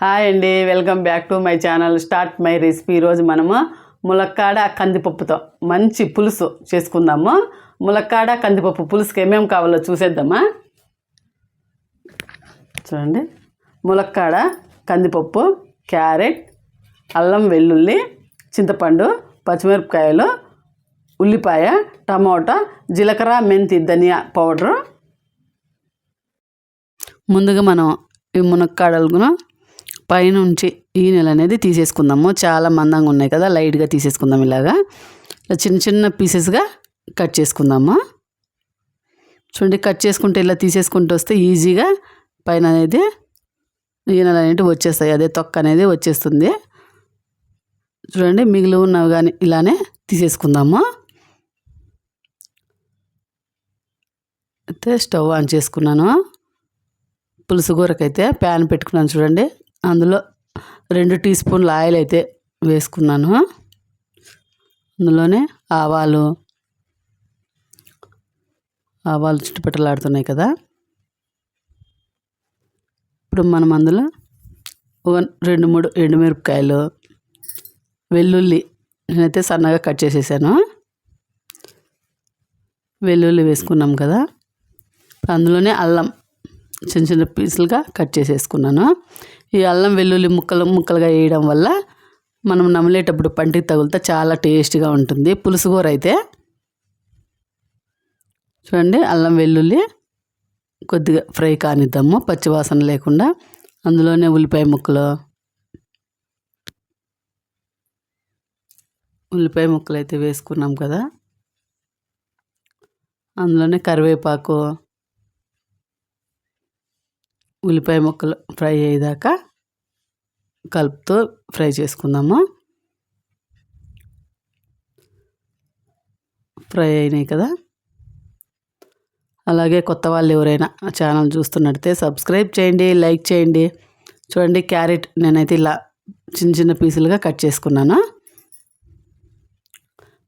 Hi అండి welcome back to my channel start my recipe. ఈరోజు మనము ములక్కాడ కందిపప్పుతో మంచి పులుసు చేసుకుందాము. ములక్కాడ కందిపప్పు పులుసుకి ఏమేమి కావాలో చూసేద్దామా? చూడండి. ములక్కాడ కందిపప్పు క్యారెట్ అల్లం వెల్లుల్లి చింతపండు పచ్చిమిరపకాయలు ఉల్లిపాయ టమోటా జీలకర్ర మెంతి ధనియా పౌడరు. ముందుగా మనం ఈ మునక్కాడలను పైనుంచి ఈ నెల అనేది తీసేసుకుందాము. చాలా మందంగా ఉన్నాయి కదా లైట్గా తీసేసుకుందాం ఇలాగా. ఇలా చిన్న చిన్న పీసెస్గా కట్ చేసుకుందాము. చూడండి కట్ చేసుకుంటే ఇలా తీసేసుకుంటూ వస్తే ఈజీగా పైన అనేది ఈనెలు అనేటివి వచ్చేస్తాయి. అదే తొక్క అనేది వచ్చేస్తుంది. చూడండి మిగిలి ఉన్నవి కానీ ఇలానే తీసేసుకుందాము. అయితే స్టవ్ ఆన్ చేసుకున్నాను. పులుసు కూరకైతే ప్యాన్ పెట్టుకున్నాను చూడండి. అందులో రెండు టీ స్పూన్ల ఆయిల్ అయితే వేసుకున్నాను. అందులోనే ఆవాలు ఆవాలు చుట్టుపెట్టలాడుతున్నాయి కదా. ఇప్పుడు మనం అందులో ఒక రెండు మూడు ఎండుమిరపకాయలు వెల్లుల్లి నేనైతే సన్నగా కట్ చేసేసాను. వెల్లుల్లి వేసుకున్నాం కదా. అందులోనే అల్లం చిన్న చిన్న పీసులుగా కట్ చేసేసుకున్నాను. ఈ అల్లం వెల్లుల్లి ముక్కలు ముక్కలుగా వేయడం వల్ల మనం నమిలేటప్పుడు పంటికి తగులుతా చాలా టేస్ట్గా ఉంటుంది. పులుసు కూర అయితే. చూడండి అల్లం వెల్లుల్లి కొద్దిగా ఫ్రై కానిద్దాము పచ్చివాసన లేకుండా. అందులోనే ఉల్లిపాయ ముక్కలు. ఉల్లిపాయ ముక్కలు అయితే వేసుకున్నాం కదా. అందులోనే కరివేపాకు. ఉల్లిపాయ ముక్కలు ఫ్రై అయ్యేదాకా కలుపుతూ ఫ్రై చేసుకుందాము. ఫ్రై అయినాయి కదా? అలాగే కొత్త వాళ్ళు ఎవరైనా ఛానల్ చూస్తున్నట్టయితే సబ్స్క్రైబ్ చేయండి లైక్ చేయండి. చూడండి క్యారెట్ నేనైతే ఇలా చిన్న చిన్న పీసులుగా కట్ చేసుకున్నాను.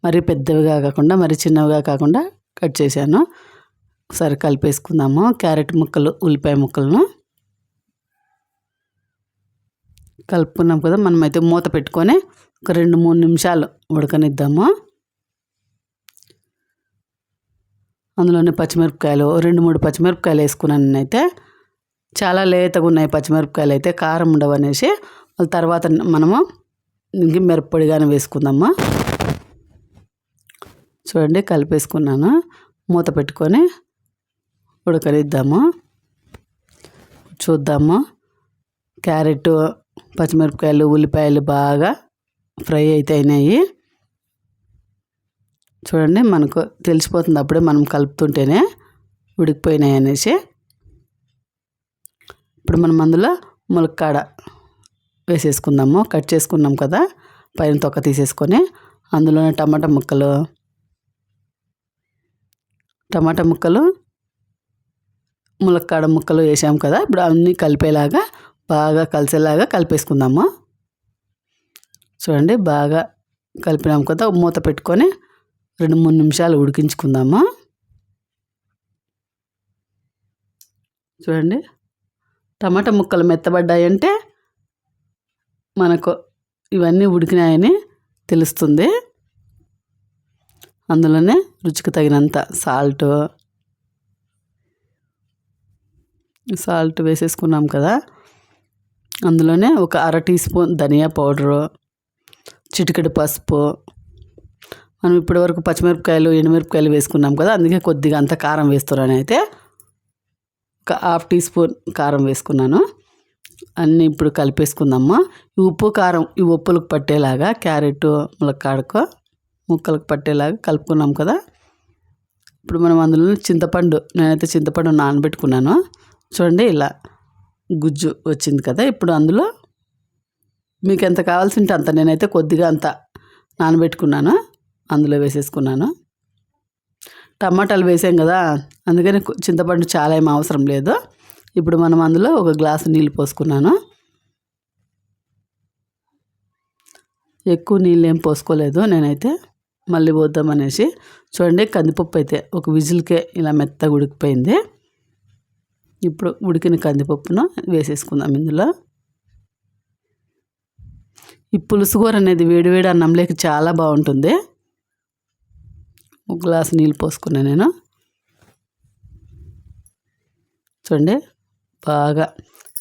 మరి పెద్దవిగా కాకుండా మరి చిన్నవిగా కాకుండా కట్ చేశాను. సరే కలిపేసుకుందాము క్యారెట్ ముక్కలు ఉల్లిపాయ ముక్కలను. కలుపుకున్నాం కదా మనమైతే మూత పెట్టుకొని ఒక రెండు మూడు నిమిషాలు ఉడకనిద్దాము. అందులోనే పచ్చిమిరపకాయలు రెండు మూడు పచ్చిమిరపకాయలు వేసుకున్నాను నేనైతే. చాలా లేతగా ఉన్నాయి పచ్చిమిరపకాయలు అయితే కారం ఉండవు అనేసి. తర్వాత మనము ఇంక మిరప్పొడి కానీ వేసుకుందాము. చూడండి కలిపేసుకున్నాను. మూత పెట్టుకొని ఉడకనిద్దాము. చూద్దాము. క్యారెట్ పచ్చిమిరపకాయలు ఉల్లిపాయలు బాగా ఫ్రై అయితే అయినాయి. చూడండి మనకు తెలిసిపోతుంది అప్పుడే మనం కలుపుతుంటేనే ఉడికిపోయినాయి అనేసి. ఇప్పుడు మనం అందులో ములక్కాడ వేసేసుకుందాము. కట్ చేసుకున్నాం కదా పైన తొక్క తీసేసుకొని అందులోనే టమాటా ముక్కలు. టమాటా ముక్కలు ములక్కాడ ముక్కలు వేసాం కదా ఇప్పుడు అన్నీ కలిపేలాగా బాగా కలిసేలాగా కలిపేసుకుందాము? చూడండి బాగా కలిపినాం కదా మూత పెట్టుకొని రెండు మూడు నిమిషాలు ఉడికించుకుందాము? చూడండి టమాటా ముక్కలు మెత్తబడ్డాయంటే మనకు ఇవన్నీ ఉడికినాయని తెలుస్తుంది. అందులోనే రుచికి తగినంత సాల్ట్ సాల్ట్ వేసేసుకున్నాం కదా. అందులోనే ఒక అర టీ స్పూన్ ధనియా పౌడరు చిటికెడు పసుపు. మనం ఇప్పటివరకు పచ్చిమిరపకాయలు ఎండుమిరపకాయలు వేసుకున్నాం కదా అందుకే కొద్దిగా అంత కారం వేస్తున్నాను అయితే ఒక హాఫ్ టీ స్పూన్ కారం వేసుకున్నాను. అన్నీ ఇప్పుడు కలిపేసుకుందాము. ఈ ఉప్పు కారం ఈ ఉప్పులకు పట్టేలాగా క్యారెట్ ములక్కాడకు ముక్కలకు పట్టేలాగా కలుపుకున్నాం కదా. ఇప్పుడు మనం అందులో చింతపండు నేనైతే చింతపండు నానబెట్టుకున్నాను. చూడండి ఇలా గుజ్జు వచ్చింది కదా ఇప్పుడు అందులో? మీకు ఎంత కావాల్సి ఉంటే అంత. నేనైతే కొద్దిగా అంత నానబెట్టుకున్నాను అందులో వేసేసుకున్నాను. టమాటాలు వేసాం కదా అందుకని చింతపండు చాలా ఏం అవసరం లేదు. ఇప్పుడు మనం అందులో ఒక గ్లాసు నీళ్ళు పోసుకున్నాను. ఎక్కువ నీళ్ళు ఏం పోసుకోలేదు నేనైతే. మళ్ళీ పోద్దామనేసి. చూడండి కందిపప్పు అయితే ఒక విజిల్కే ఇలా మెత్తగా ఉడికిపోయింది. ఇప్పుడు ఉడికిన కందిపప్పును వేసేసుకుందాం ఇందులో. ఈ పులుసుకూర అనేది వేడివేడి అన్నంలోకి చాలా బాగుంటుంది. ఒక గ్లాసు నీళ్ళు పోసుకున్నా నేను. చూడండి బాగా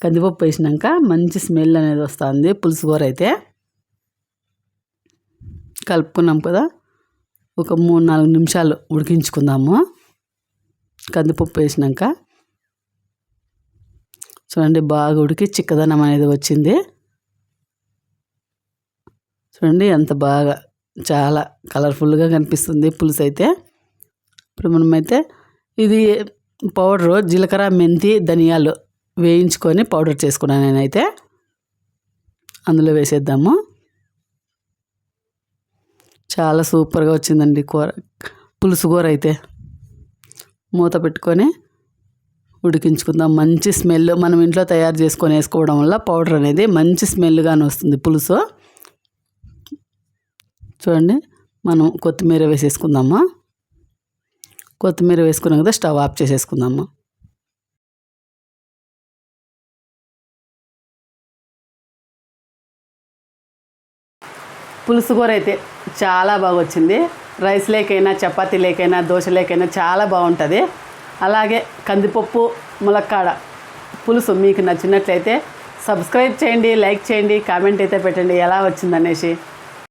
కందిపప్పు వేసినాక మంచి స్మెల్ అనేది వస్తుంది పులుసుకూర అయితే. కలుపుకున్నాం కదా ఒక మూడు నాలుగు నిమిషాలు ఉడికించుకుందాము. కందిపప్పు వేసినాక చూడండి బాగా ఉడికి చిక్కదనం అనేది వచ్చింది. చూడండి ఎంత బాగా చాలా కలర్ఫుల్గా కనిపిస్తుంది పులుసు అయితే. ఇప్పుడు మనమైతే ఇది పౌడరు జీలకర్ర మెంతి ధనియాలు వేయించుకొని పౌడర్ చేసుకున్నాను నేనైతే. అందులో వేసేద్దాము. చాలా సూపర్గా వచ్చిందండి కూర పులుసు కూర అయితే. మూత పెట్టుకొని ఉడికించుకుందాం. మంచి స్మెల్ మనం ఇంట్లో తయారు చేసుకొని వేసుకోవడం వల్ల పౌడర్ అనేది మంచి స్మెల్గానే వస్తుంది పులుసు. చూడండి మనం కొత్తిమీర వేసేసుకుందామా? కొత్తిమీర వేసుకున్నాం కదా స్టవ్ ఆఫ్ చేసేసుకుందాము? పులుసు కూర అయితే చాలా బాగా వచ్చింది రైస్ లేకైనా చపాతీ లేకైనా దోశ లేకైనా చాలా బాగుంటుంది. అలాగే కందిపప్పు ములక్కాడ పులుసు మీకు నచ్చినట్లయితే సబ్స్క్రైబ్ చేయండి లైక్ చేయండి కామెంట్ అయితే పెట్టండి. ఎలా వచ్చిందనేసి